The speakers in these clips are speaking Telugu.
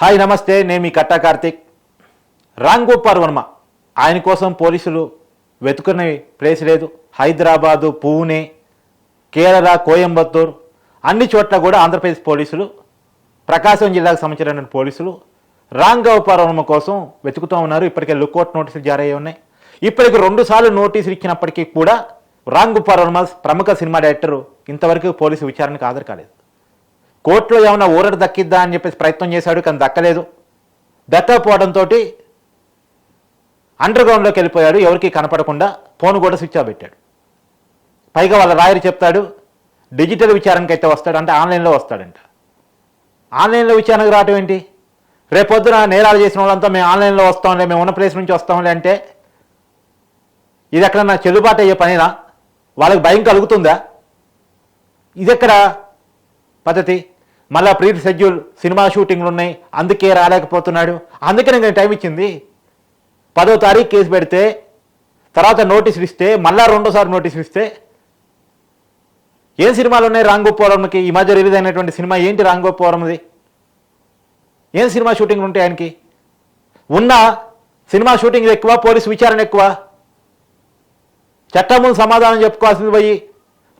హాయ్ నమస్తే. నేను మీ కట్టా కార్తిక్. రామ్ గోపాల్ వర్మ ఆయన కోసం పోలీసులు వెతుకునే ప్లేస్ లేదు. హైదరాబాదు పూణే కేరళ కోయంబత్తూర్ అన్ని చోట్ల కూడా ఆంధ్రప్రదేశ్ పోలీసులు ప్రకాశం జిల్లాకు సంబంధించిన పోలీసులు రామ్ గోపాల్ వర్మ కోసం వెతుకుతూ ఉన్నారు. ఇప్పటికే లుక్అవుట్ నోటీసులు జారీ అయి ఉన్నాయి. ఇప్పటికి రెండుసార్లు నోటీసులు ఇచ్చినప్పటికీ కూడా రామ్ గోపాల్ వర్మ ప్రముఖ సినిమా డైరెక్టర్ ఇంతవరకు పోలీసు విచారణకు హాజరు కాలేదు. కోర్టులో ఏమైనా ఊరట దక్కిద్దా అని చెప్పేసి ప్రయత్నం చేశాడు కానీ దక్కలేదు. దక్కకపోవడంతో అండర్ గ్రౌండ్లోకి వెళ్ళిపోయాడు ఎవరికి కనపడకుండా ఫోన్ కూడా స్విచ్ ఆఫ్ పెట్టాడు. పైగా వాళ్ళ రాయరు చెప్తాడు డిజిటల్ విచారణకి అయితే వస్తాడు అంటే ఆన్లైన్లో వస్తాడంట. ఆన్లైన్లో విచారణకు రావటం ఏంటి? రేపొద్దున నేరాలు చేసిన వాళ్ళంతా మేము ఆన్లైన్లో వస్తాంలే మేము ఉన్న ప్లేస్ నుంచి వస్తాంలే అంటే ఇది ఎక్కడన్నా చెల్లుబాటు అయ్యే పనినా? వాళ్ళకి భయం కలుగుతుందా? ఇది ఎక్కడ పద్ధతి. మళ్ళా ప్రీ షెడ్యూల్ సినిమా షూటింగ్లు ఉన్నాయి అందుకే రాలేకపోతున్నాడు. అందుకే నేను టైం ఇచ్చింది. పదో తారీఖు కేసు పెడితే తర్వాత నోటీసులు ఇస్తే మళ్ళా రెండోసారి నోటీసులు ఇస్తే ఏం సినిమాలు ఉన్నాయి రాంగోపురంకి ఈ మధ్య రిలీజ్ అయినటువంటి సినిమా ఏంటి రాంగోపురంది ఏం సినిమా షూటింగ్లు ఉంటాయి ఆయనకి? ఉన్న సినిమా షూటింగ్ ఎక్కువ పోలీసు విచారణ ఎక్కువ. చట్టం సమాధానం చెప్పుకోవాల్సింది పోయి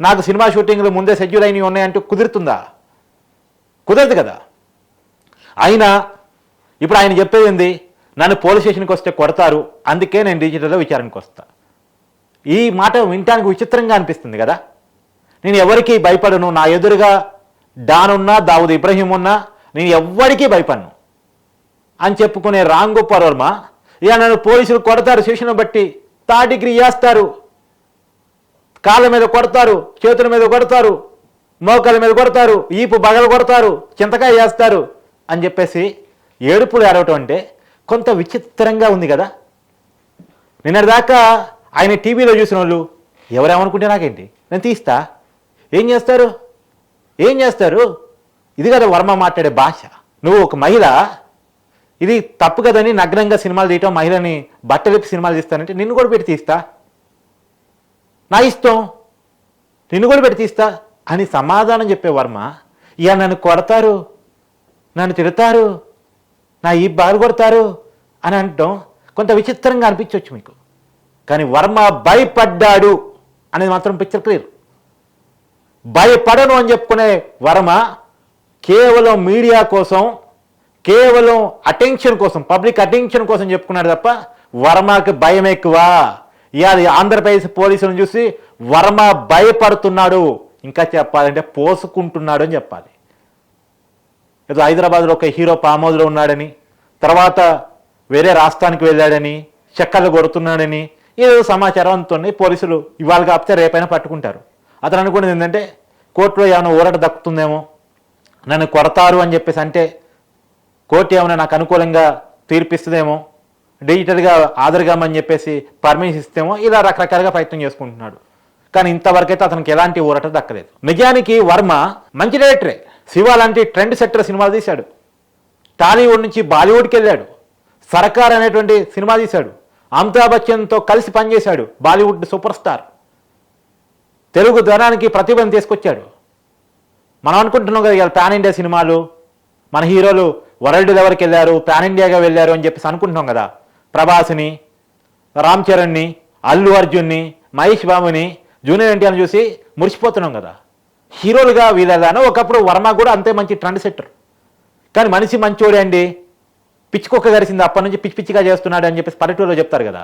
నాకు సినిమా షూటింగ్లు ముందే షెడ్యూల్ అయినవి ఉన్నాయంటూ కుదురుతుందా? కుదరదు కదా. అయినా ఇప్పుడు ఆయన చెప్పేది ఏంది? నన్ను పోలీస్ స్టేషన్కి వస్తే కొడతారు అందుకే నేను డిజిటల్లో విచారణకు వస్తా. ఈ మాట వినటానికి విచిత్రంగా అనిపిస్తుంది కదా. నేను ఎవరికీ భయపడను నా ఎదురుగా డాన్ ఉన్నా దావుద్ ఇబ్రహీం ఉన్నా నేను ఎవ్వరికీ భయపడను. అని చెప్పుకునే రామ్ గోపాల్ వర్మ ఇక నన్ను పోలీసులు కొడతారు శిక్షణ బట్టి థర్డ్ డిగ్రీ చేస్తారు కాళ్ళ మీద కొడతారు చేతుల మీద కొడతారు మోకాల మీద కొడతారు ఈపు బగలు కొడతారు చింతకాయ చేస్తారు అని చెప్పేసి ఏడుపులు ఏడవటం అంటే కొంత విచిత్రంగా ఉంది కదా. నిన్నటిదాకా ఆయన టీవీలో చూసిన వాళ్ళు ఎవరేమనుకుంటే నాకేంటి? నేను తీస్తా. ఏం చేస్తారు? ఏం చేస్తారు? ఇది కదా వర్మ మాట్లాడే భాష. నువ్వు ఒక మహిళ ఇది తప్పు కదని నగ్నంగా సినిమాలు తీయటం మహిళని బట్టలిపి సినిమాలు తీస్తానంటే నిన్ను కూడా పెట్టి తీస్తా. నా ఇష్టం. నిన్ను కూడా పెట్టి తీస్తా అని సమాధానం చెప్పే వర్మ ఇక నన్ను కొడతారు నన్ను తిడతారు నా ఈ బాగా కొడతారు అని అంటాం కొంత విచిత్రంగా అనిపించవచ్చు మీకు. కానీ వర్మ భయపడ్డాడు అనేది మాత్రం పిక్చర్ క్లియర్ భయపడను అని చెప్పుకునే వర్మ కేవలం మీడియా కోసం కేవలం అటెన్షన్ కోసం పబ్లిక్ అటెన్షన్ కోసం చెప్పుకున్నాడు తప్ప వర్మకి భయం ఎక్కువ. ఇవాళ ఆంధ్రప్రదేశ్ పోలీసులను చూసి వర్మ భయపడుతున్నాడు. ఇంకా చెప్పాలంటే పోసుకుంటున్నాడు అని చెప్పాలి. ఏదో హైదరాబాద్లో ఒక హీరో పామోదులో ఉన్నాడని తర్వాత వేరే రాష్ట్రానికి వెళ్ళాడని చెక్కలు కొడుతున్నాడని ఏదో సమాచారం అందుతుంది పోలీసులు ఇవాళ కాపితే రేపైనా పట్టుకుంటారు. అతను అనుకున్నది ఏంటంటే కోర్టులో ఏమైనా ఊరట దక్కుతుందేమో నన్ను కొడతారు అని చెప్పేసి అంటే కోర్టు ఏమైనా నాకు అనుకూలంగా తీర్పిస్తుందేమో డిజిటల్గా ఆదరగామని చెప్పేసి పర్మిషన్ ఇస్తేమో ఇలా రకరకాలుగా ప్రయత్నం చేసుకుంటున్నాడు. కానీ ఇంతవరకైతే అతనికి ఎలాంటి ఊరట దక్కలేదు. నిజానికి వర్మ మంచి డైరెక్టరే. శివ లాంటి ట్రెండ్ సెట్టర్ సినిమాలు తీశాడు. టాలీవుడ్ నుంచి బాలీవుడ్కి వెళ్ళాడు. సర్కార్ అనేటువంటి సినిమా తీశాడు. అమితాబ్ బచ్చన్తో కలిసి పనిచేశాడు బాలీవుడ్ సూపర్ స్టార్. తెలుగు ధనానికి ప్రతిభను తీసుకొచ్చాడు. మనం అనుకుంటున్నాం కదా ఇవాళ పాన్ ఇండియా సినిమాలు. మన హీరోలు వరల్డ్ లెవెల్కి వెళ్ళారు పాన్ ఇండియాగా వెళ్ళారు అని చెప్పేసి అనుకుంటున్నాం కదా. ప్రభాస్ని రామ్ చరణ్ని అల్లు అర్జున్ని మహేష్ బాబుని జూనియర్ ఎన్టీఆర్ని చూసి మురిసిపోతున్నాం కదా. హీరోలుగా వీళ్ళదానో ఒకప్పుడు వర్మ కూడా అంతే మంచి ట్రెండ్ సెట్టర్. కానీ మనిషి మంచోడే అండి. పిచ్చికొక్క గరిసింది అప్పటి నుంచి పిచ్చి పిచ్చిగా చేస్తున్నాడు అని చెప్పేసి పల్లెటూరులో చెప్తారు కదా.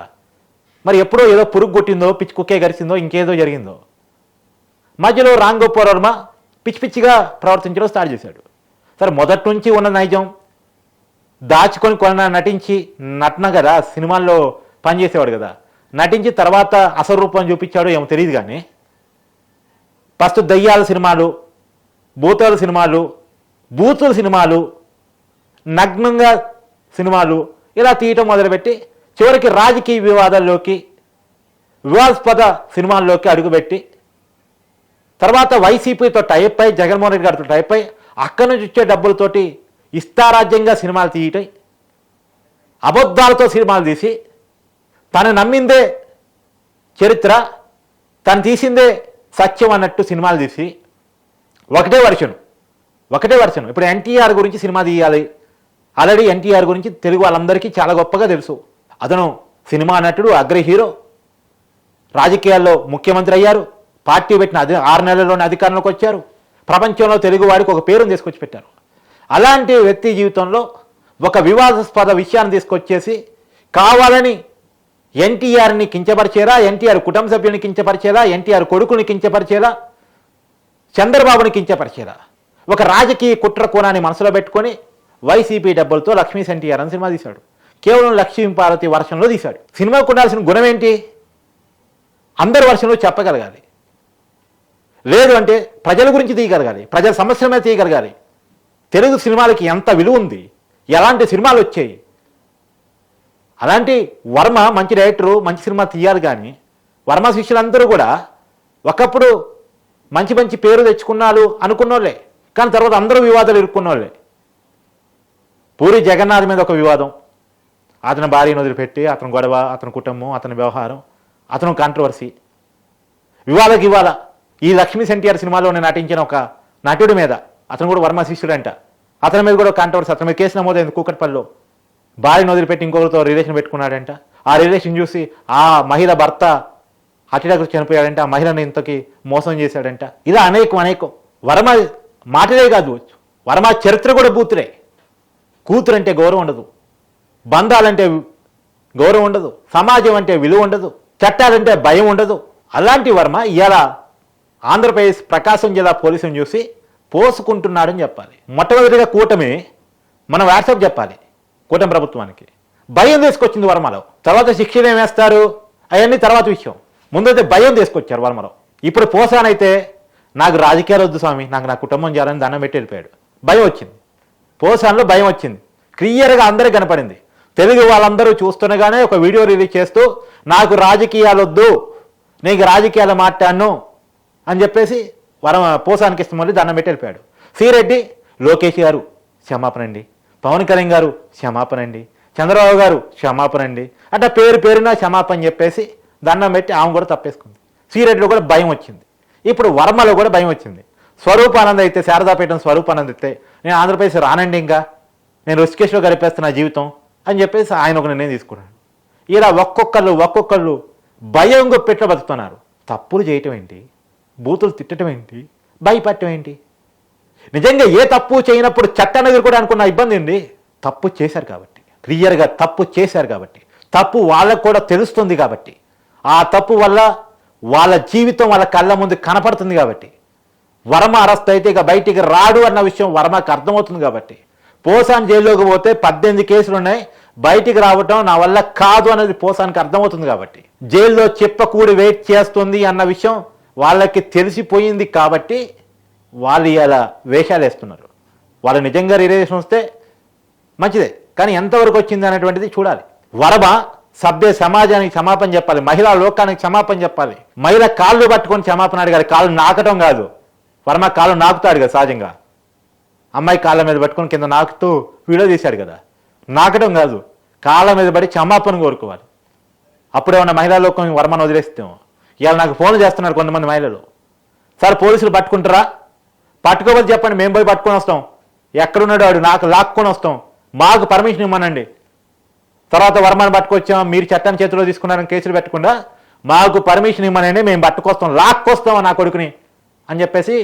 మరి ఎప్పుడో ఏదో పురుగు కొట్టిందో పిచ్చి కుక్కే గరిసిందో ఇంకేదో జరిగిందో. మధ్యలో రామ్ గోపాల్ వర్మ పిచ్చి పిచ్చిగా ప్రవర్తించడం స్టార్ట్ చేశాడు. సరే మొదటి నుంచి ఉన్న నైజం దాచుకొని కొన నటించి నటన కదా సినిమాల్లో పనిచేసేవాడు కదా. నటించి తర్వాత అసలు రూపం చూపించాడు ఏమో తెలియదు కానీ ఫస్ట్ దయ్యాల సినిమాలు భూతాల సినిమాలు బూతుల సినిమాలు నగ్నంగా సినిమాలు ఇలా తీయటం మొదలుపెట్టి చివరికి రాజకీయ వివాదాల్లోకి వివాదాస్పద సినిమాల్లోకి అడుగుపెట్టి తర్వాత వైసీపీతో టైప్ అయి జగన్మోహన్ రెడ్డి గారితో టైప్ అయి అక్కడి నుంచి వచ్చే డబ్బులతోటి ఇష్టారాజ్యంగా సినిమాలు తీయటం అబద్ధాలతో సినిమాలు తీసి తను నమ్మిందే చరిత్ర తను తీసిందే సత్యం అన్నట్టు సినిమాలు తీసి ఒకటే వర్షను ఒకటే వర్షను. ఇప్పుడు ఎన్టీఆర్ గురించి సినిమా తీయాలి. ఆల్రెడీ ఎన్టీఆర్ గురించి తెలుగు వాళ్ళందరికీ చాలా గొప్పగా తెలుసు. అతను సినిమా నటుడు అగ్ర హీరో. రాజకీయాల్లో ముఖ్యమంత్రి అయ్యారు. పార్టీ పెట్టిన అధి ఆరు నెలల్లోనే అధికారంలోకి వచ్చారు. ప్రపంచంలో తెలుగు వాడికి ఒక పేరును తీసుకొచ్చి పెట్టారు. అలాంటి వ్యక్తి జీవితంలో ఒక వివాదాస్పద విషయాన్ని తీసుకొచ్చేసి కావాలని ఎన్టీఆర్ని కించపరిచేలా ఎన్టీఆర్ కుటుంబ సభ్యుని కించపరిచేలా ఎన్టీఆర్ కొడుకుని కించపరిచేలా చంద్రబాబుని కించపరిచేలా. ఒక రాజకీయ కుట్ర కోణాన్ని మనసులో పెట్టుకొని వైసీపీ డబ్బులతో లక్ష్మీ ఎన్టీఆర్ అని సినిమా తీశాడు. కేవలం లక్ష్మీ పార్వతి వర్షంలో తీశాడు. సినిమాకు ఉండాల్సిన గుణం ఏంటి అందరి వర్షంలో చెప్పగలగాలి. లేదు అంటే ప్రజల గురించి తీయగలగాలి. ప్రజల సమస్యల మీద తీయగలగాలి. తెలుగు సినిమాలకి ఎంత విలువ ఉంది? ఎలాంటి సినిమాలు వచ్చాయి? అలాంటి వర్మ మంచి డైరెక్టరు మంచి సినిమా తీయాలి కానీ వర్మ శిష్యులందరూ కూడా ఒకప్పుడు మంచి మంచి పేరు తెచ్చుకున్నారు అనుకున్నోళ్ళే. కానీ తర్వాత అందరూ వివాదాలు ఇరుక్కున్నోళ్ళే పూరి జగన్నాథ్ మీద ఒక వివాదం. అతని భార్యను వదిలిపెట్టి అతని గొడవ అతని కుటుంబం అతని వ్యవహారం అతను కాంట్రవర్సీ వివాదకి ఇవాళ ఈ లక్ష్మీ ఎన్టీఆర్ సినిమాలోనే నటించిన ఒక నటుడి మీద. అతను కూడా వర్మ శిష్యుడంట అతని మీద కూడా కాంట్రవర్సీ అతని మీద కేసు నమోదైంది కూకట్పల్లిలో. భార్యను వదిలిపెట్టి ఇంకొకరితో రిలేషన్ పెట్టుకున్నాడంట. ఆ రిలేషన్ చూసి ఆ మహిళ భర్త అటాక్ చనిపోయాడంట. ఆ మహిళను ఇంతకి మోసం చేశాడంట. ఇలా అనేకం అనేకం. వర్మ మాటలే కాదు. వర్మ చరిత్ర కూడా బూతులే. కూతురు అంటే గౌరవం ఉండదు. బంధాలంటే గౌరవం ఉండదు. సమాజం అంటే విలువ ఉండదు. చట్టాలంటే భయం ఉండదు. అలాంటి వర్మ ఇలా ఆంధ్రప్రదేశ్ ప్రకాశం జిల్లా పోలీసుని చూసి పోసుకుంటున్నాడని చెప్పాలి. మొట్టమొదటిగా కూటమి మన వాట్సాప్ చెప్పాలి కూటమి ప్రభుత్వానికి. భయం తీసుకొచ్చింది వర్మలో. తర్వాత శిక్షణ ఏమేస్తారు అవన్నీ తర్వాత విషయం. ముందైతే భయం తీసుకొచ్చారు వర్మలో. ఇప్పుడు పోసానైతే నాకు రాజకీయాలు వద్దు స్వామి నాకు నా కుటుంబం చేయాలని దండం పెట్టి వెళ్ళిపోయాడు. భయం వచ్చింది. పోసాన్లో భయం వచ్చింది. క్లియర్గా అందరికి కనపడింది. తెలుగు వాళ్ళందరూ చూస్తుండగానే ఒక వీడియో రిలీజ్ చేస్తూ నాకు రాజకీయాలు వద్దు నీకు రాజకీయాలు మాట్లాడను అని చెప్పేసి వరం పోసానికి ఇష్టం మళ్ళీ దండం పెట్టి వెళ్ళిపోయాడు. శ్రీరెడ్డి లోకేష్ గారు క్షమాపణ అండి. పవన్ కళ్యాణ్ గారు క్షమాపణ అండి. చంద్రబాబు గారు క్షమాపణ అండి. అంటే పేరు పేరున క్షమాపణ చెప్పేసి దండం పెట్టి ఆమె కూడా తప్పేసుకుంది. శ్రీరెడ్డిలో కూడా భయం వచ్చింది. ఇప్పుడు వర్మలో కూడా భయం వచ్చింది. స్వరూపానంద్ అయితే శారదాపీఠం స్వరూపానంద్ అయితే నేను ఆంధ్రప్రదేశ్ రానండి ఇంకా. నేను రుషికేశ్లో గడిపేస్తున్నా జీవితం అని చెప్పేసి ఆయన ఒక నిర్ణయం తీసుకున్నాడు. ఇలా ఒక్కొక్కళ్ళు ఒక్కొక్కళ్ళు భయంగా పెట్ట బతుకుతున్నారు తప్పులు చేయటం ఏంటి? బూతులు తిట్టడం ఏంటి? భయపడటం ఏంటి? నిజంగా ఏ తప్పు చేయనప్పుడు చట్టాన్ని ఎదుర్కోవడానికి అనుకున్న ఇబ్బంది ఉంది తప్పు చేశారు కాబట్టి. క్లియర్గా తప్పు చేశారు కాబట్టి. తప్పు వాళ్ళకు కూడా తెలుస్తుంది కాబట్టి. ఆ తప్పు వల్ల వాళ్ళ జీవితం వాళ్ళ కళ్ళ ముందు కనపడుతుంది కాబట్టి. వర్మ అరెస్ట్ అయితే ఇక బయటికి రాడు అన్న విషయం వర్మకు అర్థమవుతుంది కాబట్టి. పోసాన్ జైల్లోకి పోతే పద్దెనిమిది కేసులు ఉన్నాయి. బయటికి రావటం నా వల్ల కాదు అన్నది పోసానికి అర్థమవుతుంది కాబట్టి. జైల్లో చెప్పకూడి వెయిట్ చేస్తుంది అన్న విషయం వాళ్ళకి తెలిసిపోయింది కాబట్టి వాళ్ళు ఇలా వేషాలు వేస్తున్నారు. వాళ్ళు నిజంగా రిలేషన్ వస్తే మంచిదే. కానీ ఎంతవరకు వచ్చింది అనేటువంటిది చూడాలి. వరబ సభ్య సమాజానికి క్షమాపణ చెప్పాలి. మహిళా లోకానికి క్షమాపణ చెప్పాలి. మహిళ కాళ్ళు పట్టుకొని క్షమాపణ అడగాలి కాళ్ళు నాకటం కాదు. వర్మ కాళ్ళు నాకుతాడు కదా సహజంగా. అమ్మాయి కాళ్ళ మీద పట్టుకొని కింద నాకుతూ వీడియో తీశాడు కదా. నాకటం కాదు. కాళ్ళ మీద పడి క్షమాపణ కోరుకోవాలి. అప్పుడేమన్నా మహిళా లోకం వర్మను వదిలేస్తాం ఇవాళ నాకు ఫోన్ చేస్తున్నారు కొంతమంది మహిళలు. సార్ పోలీసులు పట్టుకుంటారా? పట్టుకోవద్దు చెప్పండి మేము పోయి పట్టుకొని వస్తాం. ఎక్కడున్నాడు వాడు నాకు లాక్కొని వస్తాం. మాకు పర్మిషన్ ఇవ్వమనండి. తర్వాత వర్మని పట్టుకొచ్చాం మీరు చట్టం చేతిలో తీసుకున్నారని కేసులు పెట్టకుండా మాకు పర్మిషన్ ఇవ్వనండి మేము పట్టుకొస్తాం లాక్కొస్తాం నా కొడుకుని. అని చెప్పేసి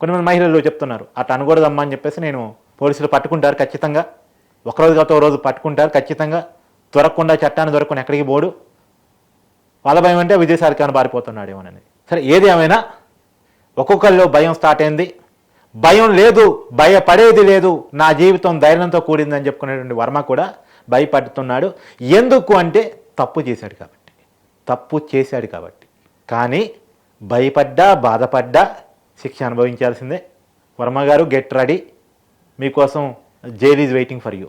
కొంతమంది మహిళలు చెప్తున్నారు. అట్లా అనకూడదమ్మా అని చెప్పేసి నేను పోలీసులు పట్టుకుంటారు ఖచ్చితంగా. ఒకరోజు గత ఒక రోజు పట్టుకుంటారు ఖచ్చితంగా. దొరకకుండా చట్టాన్ని దొరకకుండా ఎక్కడికి పోడు. వాళ్ళ భయం అంటే విజయసారికాన్ని పారిపోతున్నాడేమోనని సరే ఏది ఏమైనా ఒక్కొక్కరిలో భయం స్టార్ట్ అయింది. భయం లేదు భయపడేది లేదు. నా జీవితం ధైర్యంతో కూడిందని చెప్పుకునేటువంటి వర్మ కూడా భయపడుతున్నాడు. ఎందుకు అంటే తప్పు చేశాడు కాబట్టి. తప్పు చేశాడు కాబట్టి. కానీ భయపడ్డా బాధపడ్డా శిక్ష అనుభవించాల్సిందే. వర్మ గారు గెట్ రెడీ మీకోసం jail is waiting for you